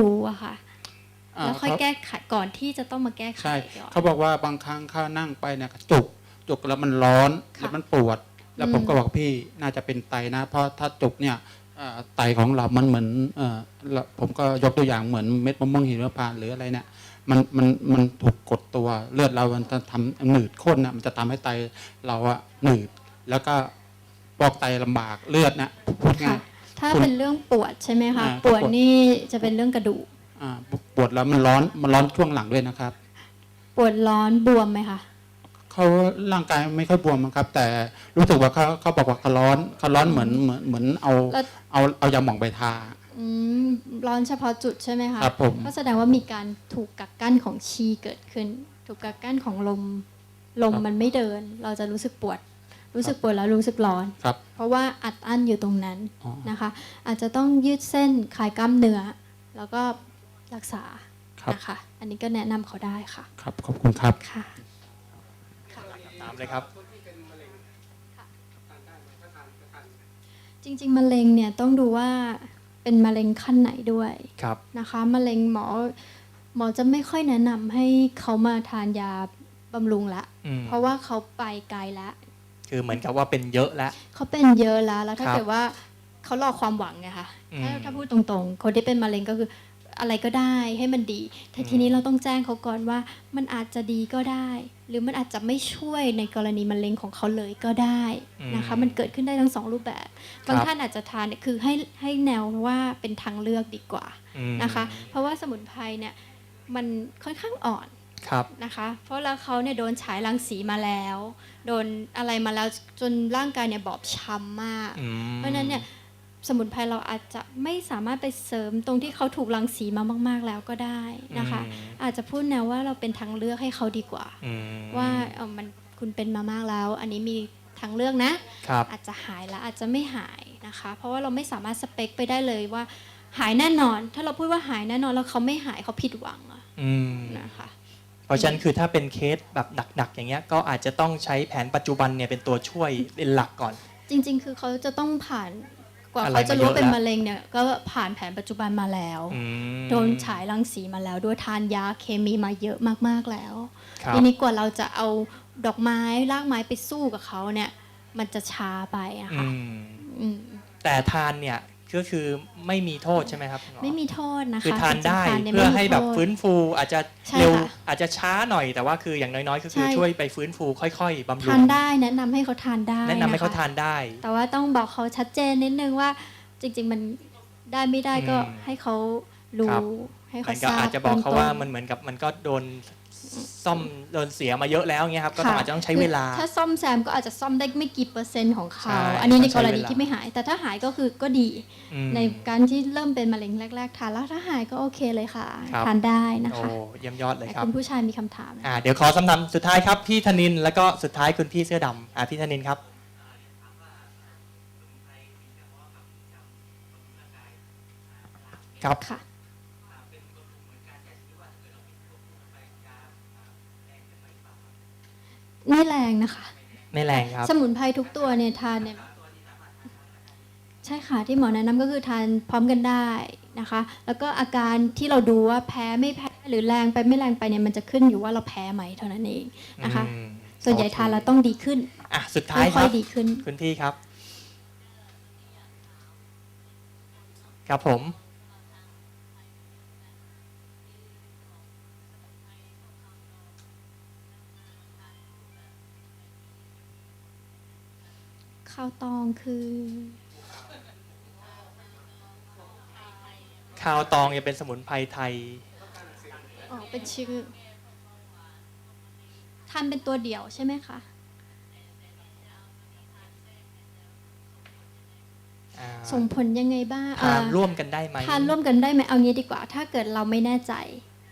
รู้อะค่ะอ่าแล้วค่อยเขาแก้ไขก่อนที่จะต้องมาแก้ไขใช่ก่อนเขาบอกว่าบางครั้งเขานั่งไปเนี่ยจุกจุกแล้วมันร้อนค่ะแล้วมันปวด แล้วอืมผมก็บอกพี่น่าจะเป็นไตนะ เพราะถ้าจุกเนี่ยเอ่อไตของเรา มันเหมือนเอ่อละผมก็ยกตัวอย่างเหมือนเม็ดมะม่วงหิมพานต์หรืออะไรเนี่ยมันมันมันถูกกดตัวเลือดเรามันจะทำหนืดข้นนะมันจะทำให้ไตเราอะหนืด แล้วก็ปอกไตลำบากเลือดเนี่ยพูดง่าค่ะย ถ้าคุณ เป็นเรื่องปวดใช่ไหมคะอ่าปวดปวด นี่จะเป็นเรื่องกระดูกอ่าปวดแล้วมันร้อนมันร้อนช่วงหลังด้วยนะครับ ปวดร้อนบวมไหมคะเขาร่างกายไม่ค่อยบวมครับ แต่รู้สึกว่าเขาเขาบอกว่าเขาร้อนเขาร้อนเหมือนเหมือนเหมือนเอาแล้วเอาเอายาหม่องไปทา อืมร้อนเฉพาะจุดใช่ไหมคะครับผม ก็แสดงว่ามีการถูกกักกั้นของชีเกิดขึ้น ถูกกักกั้นของลมลมมันไม่เดิน เราจะรู้สึกปวด รู้สึกปวดแล้วรู้สึกร้อนครับเพราะว่าอัดอั้นอยู่ตรงนั้นอ๋อนะคะ อาจจะต้องยืดเส้นคลายกล้ามเนื้อ แล้วก็รักษาครับนะคะ อันนี้ก็แนะนำเขาได้ค่ะ ครับขอบคุณครับค่ะตามเลยครับจริง ๆ มะเร็งเนี่ยต้องดูว่าเป็นมะเร็งขั้นไหนด้วยครับนะคะมะเร็งหมอหมอจะไม่ค่อยแนะนำให้เขามาทานยาบำรุงละอืมเพราะว่าเขาไปไกลแล้ว คือเหมือนกับว่าเป็นเยอะแล้ว เขาเป็นเยอะแล้วแล้วถ้าครับเกิดว่าเขารอความหวังไงคะอืมถ้าถ้าพูดตรงๆ คนที่เป็นมะเร็งก็คืออะไรก็ได้ให้มันดี แต่ทีนี้เราต้องแจ้งเขาก่อนว่ามันอาจจะดีก็ได้ หรือมันอาจจะไม่ช่วยในกรณีมะเร็งของเขาเลยก็ได้นะคะมันเกิดขึ้นได้ทั้งสองรูปแบบ บางท่านอาจจะทานเนี่ยคือให้ให้แนวว่าเป็นทางเลือกดีกว่า อืม นะคะเพราะว่าสมุนไพรเนี่ยมันค่อนข้างอ่อนครับ นะคะ เพราะแล้วเขาเนี่ยโดนฉายรังสีมาแล้ว โดนอะไรมาแล้วจนร่างกายเนี่ยบอบช้ำมากอืมเพราะฉะนั้นเนี่ยสมุนไพรเราอาจจะไม่สามารถไปเสริมตรงที่เขาถูกรังสีมามาก ๆ แล้วก็ได้นะคะอืมอาจจะพูดแนวว่าเราเป็นทางเลือกให้เขาดีกว่าอืมว่าเออมันคุณเป็นมามากแล้ว อันนี้มีทางเลือกนะครับอาจจะหายแล้วอาจจะไม่หายนะคะ เพราะว่าเราไม่สามารถสเปคไปได้เลยว่า หายแน่นอน ถ้าเราพูดว่าหายแน่นอนแล้วเขาไม่หายเขาผิดหวังอะอืมนะคะ เพราะฉะนั้นคือถ้าเป็นเคสแบบหนักๆอย่างเงี้ยก็อาจจะต้องใช้แผนปัจจุบันเนี่ยเป็นตัวช่วยเป็นหลักก่อน จริง ๆ คือเขาจะต้องผ่านกว่าอะไรเขาจะรู้ว่าเป็นมาเยอะแล้วมะเร็งเนี่ยก็ผ่านแผนปัจจุบันมาแล้ว อืมโดนฉายรังสีมาแล้วด้วยทานยาเคมีมาเยอะมากๆแล้ว ครับทีนี้กว่าเราจะเอาดอกไม้รากไม้ไปสู้กับเขาเนี่ย มันจะช้าไปอะอืค่ะม อืมแต่ทานเนี่ย ก็คือไม่มีโทษใช่ไหมครับคุณหอไม่มีโทษนะคะคือทานได้จริงๆทนี่ยเพื่อไม่มีให้แบบโทษ ฟื้นฟูอาจจะใช่เร็วค่ะ อาจจะช้าหน่อยแต่ว่าคืออย่างน้อยๆก็คือใช่ช่วยไปฟื้นฟูค่อยๆบำรุทานได้แนะนำให้เขาทานได้แนะนำให้เขาคทานได้ แต่ว่าต้องบอกเขาชัดเจนนิดนึงว่าจริง ๆ มันได้ไม่ได้ก็อืมให้เขาครัรู้บ ให้มัเขานทก็ราบอาจจะบอกเขาบื้งต้ว่ามันเหมือนกับมันก็โดน ซ่อมโดนเสียมาเยอะแล้วเงี้ยครับก็ต้องค่ะอาจจะต้องใช้เวลาคือถ้าซ่อมแซมก็อาจจะซ่อมได้ไม่กี่เปอร์เซ็นต์ของเขาใช่อันนี้ในต้องกใช้รเวณีลาที่ไม่หาย แต่ถ้าหายก็คือก็ดีอืมในการที่เริ่มเป็นมะเร็งแรก ๆ ทานแล้วถ้าหายก็โอเคเลยค่ะครับทานได้นะโอ้คะเยี่ยมยอดเลยแต่ครับคุณผู้ชายมีคำถามนะอ่าเดี๋ยวขอสำนำสุดท้ายครับพี่ธนินแล้วก็สุดท้ายคุณพี่เสื้อดำอ่าพี่ธนินครับครับค่ะ ไม่แรงนะคะ ไม่แรงครับ สมุนไพรทุกตัวเนี่ยทานเนี่ยใช่ค่ะที่หมอแนะนำก็คือทานพร้อมกันได้นะคะ แล้วก็อาการที่เราดูว่าแพ้ไม่แพ้หรือแรงไปไม่แรงไปเนี่ยมันจะขึ้นอยู่ว่าเราแพ้ไหมเท่านั้นเองนะคะอืมส่วนใหญ่โอเคทานแล้วต้องดีขึ้นอะสุดท้ายคค่อรัยบๆดีขึ้นคุณพี่ครับ ครับผม ข้าวตองคือ ข้าวตองยังเป็นสมุนไพรไทย อ๋อ เป็นชื่อทานเป็นตัวเดี่ยวใช่ไหมคะ อ่าส่งผลยังไงบ้างทานอ่าร่วมกันได้ไหม ทานร่วมกันได้ไหมเอางี้ดีกว่า ถ้าเกิดเราไม่แน่ใจ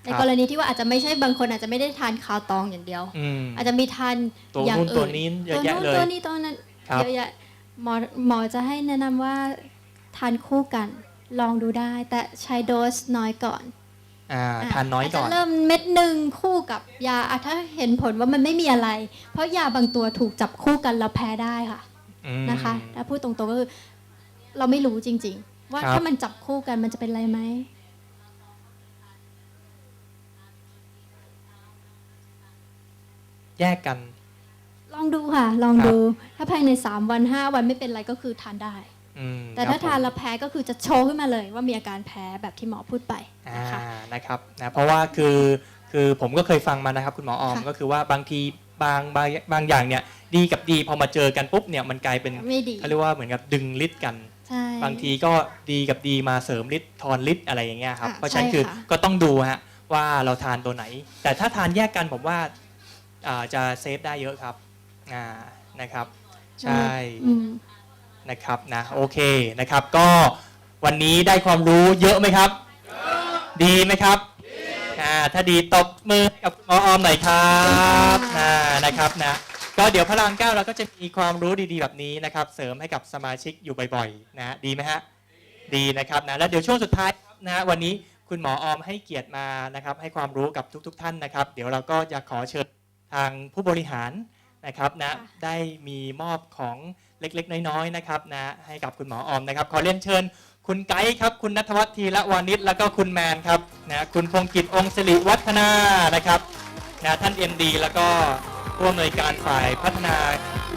ในครับ กรณีที่ว่าอาจจะไม่ใช่บางคนอาจจะไม่ได้ทานคาวตองอย่างเดียว อืมอาจจะมีทานตัวอย่างนู้นอื่นตัวนี้เยอะแยะตัวเลนู้นตัวยนี้ตัวนั้น เยอะแยะหมอหมอจะให้แนะนำว่าทานคู่กันลองดูได้ แต่ใช้โดสน้อยก่อนทานน้อยก่อนอาจจะเริ่มเม็ดหนึ่งคู่กับยาถ้าเห็นผลว่ามันไม่มีอะไร เพราะยาบางตัวถูกจับคู่กันแล้วแพ้ได้ค่ะนะคะถ้าพูดตรงๆก็คือเราไม่รู้จริง ๆ ว่าถ้ามันจับคู่กันมันจะเป็นอะไรไหมแยกกัน องดูค่ะ ลองครับดู ถ้าภายใน 3 วัน 5 วันไม่เป็นไรก็คือทานได้ อืมแต่ครับถ้าทานผมแล้วแพ้ก็คือจะโชว์ขึ้นมาเลย ว่ามีอาการแพ้แบบที่หมอพูดไปอ่านะคะ นะครับนะเพราะว่าคือคือผมก็เคยฟังมานะครับคุณหมอออมค่ะ ก็คือว่าบางทีบางบางบางอย่างเนี่ยดีกับดีพอมาเจอกันปุ๊บเนี่ยมันกลายเป็นไม่ดีเขาเรียกว่าเหมือนกับดึงฤทธิ์กัน ใช่ บางทีก็ดีกับดีมาเสริมฤทธิ์ทอนฤทธิ์อะไรอย่างเงี้ยครับ อะเพราะฉะนั้นใช่คือค่ะ ก็ต้องดูฮะว่าเราทานตัวไหน แต่ถ้าทานแยกกันผมว่าอ่าจะเซฟได้เยอะครับ อ่านะครับ ใช่อืมนะครับนะโอเคนะครับก็วันนี้ได้ความรู้เยอะไหมครับ ดีไหมครับอ่าถ้าดีตบมือให้กับคุณหมอออมหน่อยครับอ่านะครับนะก็เดี๋ยวพระรามเก้าเราก็จะมีความรู้ดีๆแบบนี้นะครับ เสริมให้กับสมาชิกอยู่บ่อยๆนะดีไหมฮะดีนะครับนะแล้วเดี๋ยวช่วงสุดท้ายครับนะวันนี้คุณหมอออมให้เกียรติมานะครับ ให้ความรู้กับทุก ๆ ท่านนะครับ เดี๋ยวเราก็จะขอเชิญทางผู้บริหาร นะครับนะค่ะได้มีมอบของเล็กๆ น้อยๆนะครับนะให้กับคุณหมอออมนะครับ ขอเรียนเชิญ คุณไกด์ครับ คุณนัทวัฒน์ทีละวานิชแล้วก็คุณแมนครับนะคุณพงกิจองค์สิริวัฒนานะครับนะท่าน MD แล้วก็ผู้อำนวยการฝ่ายพัฒนา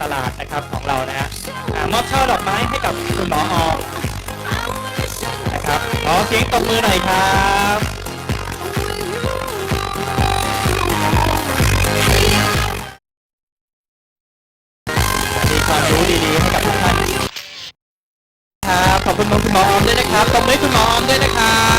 ตลาดนะครับของเรานะฮะอ่ามอบช่อดอกไม้ให้กับคุณหมอออมนะครับขอเสียงตบมือหน่อยครับ ความรู้ดีๆให้กับทุกท่านครับขอบคุณคุณหมออมด้วยนะครับตบมือคุณหมออมด้วยนะครับ